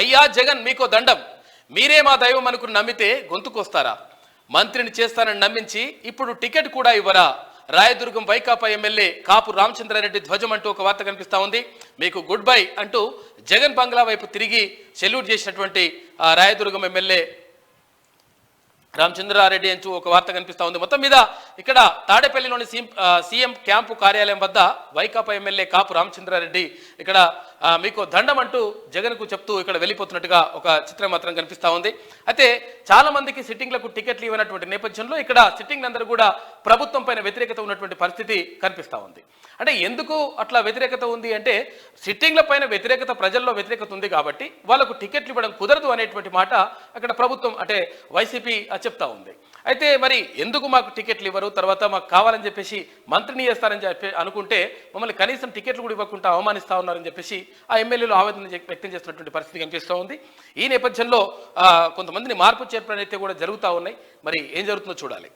అయ్యా జగన్ మీకో దండం. మీరే మా దైవం అనుకుని నమ్మితే గొంతుకొస్తారా? మంత్రిని చేస్తానని నమ్మించి ఇప్పుడు టికెట్ కూడా ఇవ్వరా? రాయదుర్గం వైకాపా ఎమ్మెల్యే కాపు రామచంద్రారెడ్డి ధ్వజం అంటూ ఒక వార్త కనిపిస్తా ఉంది. మీకు గుడ్ బై అంటూ జగన్ బంగ్లా వైపు తిరిగి సెల్యూట్ చేసినటువంటి రాయదుర్గం ఎమ్మెల్యే రామచంద్రారెడ్డి అంటూ ఒక వార్త కనిపిస్తా ఉంది. మొత్తం మీద ఇక్కడ తాడేపల్లిలోని సీఎం సీఎం క్యాంపు కార్యాలయం వద్ద వైకాపా ఎమ్మెల్యే కాపు రామచంద్రారెడ్డి ఇక్కడ మీకు దండం అంటూ జగన్కు చెప్తూ ఇక్కడ వెళ్ళిపోతున్నట్టుగా ఒక చిత్రం మాత్రం కనిపిస్తూ ఉంది. అయితే చాలా మందికి సిట్టింగ్లకు టికెట్లు ఇవ్వనటువంటి నేపథ్యంలో ఇక్కడ సిట్టింగ్లందరూ కూడా ప్రభుత్వం పైన వ్యతిరేకత ఉన్నటువంటి పరిస్థితి కనిపిస్తూ ఉంది. అంటే ఎందుకు అట్లా వ్యతిరేకత ఉంది అంటే సిట్టింగ్ల పైన వ్యతిరేకత ప్రజల్లో వ్యతిరేకత ఉంది కాబట్టి వాళ్ళకు టికెట్లు ఇవ్వడం కుదరదు అనేటువంటి మాట అక్కడ ప్రభుత్వం అంటే వైసీపీ చెప్తా ఉంది. అయితే మరి ఎందుకు మాకు టికెట్లు ఇవ్వరు? తర్వాత మాకు కావాలని చెప్పేసి మంత్రిని చేస్తారని చెప్పి అనుకుంటే మమ్మల్ని కనీసం టికెట్లు కూడా ఇవ్వకుండా అవమానిస్తా ఉన్నారని చెప్పేసి ఆ ఎమ్మెల్యేలు ఆవేదన వ్యక్తం చేస్తున్నటువంటి పరిస్థితి కనిపిస్తూ ఉంది. ఈ నేపథ్యంలో కొంతమందిని మార్పు చేర్పులు అయితే కూడా జరుగుతూ ఉన్నాయి. మరి ఏం జరుగుతుందో చూడాలి.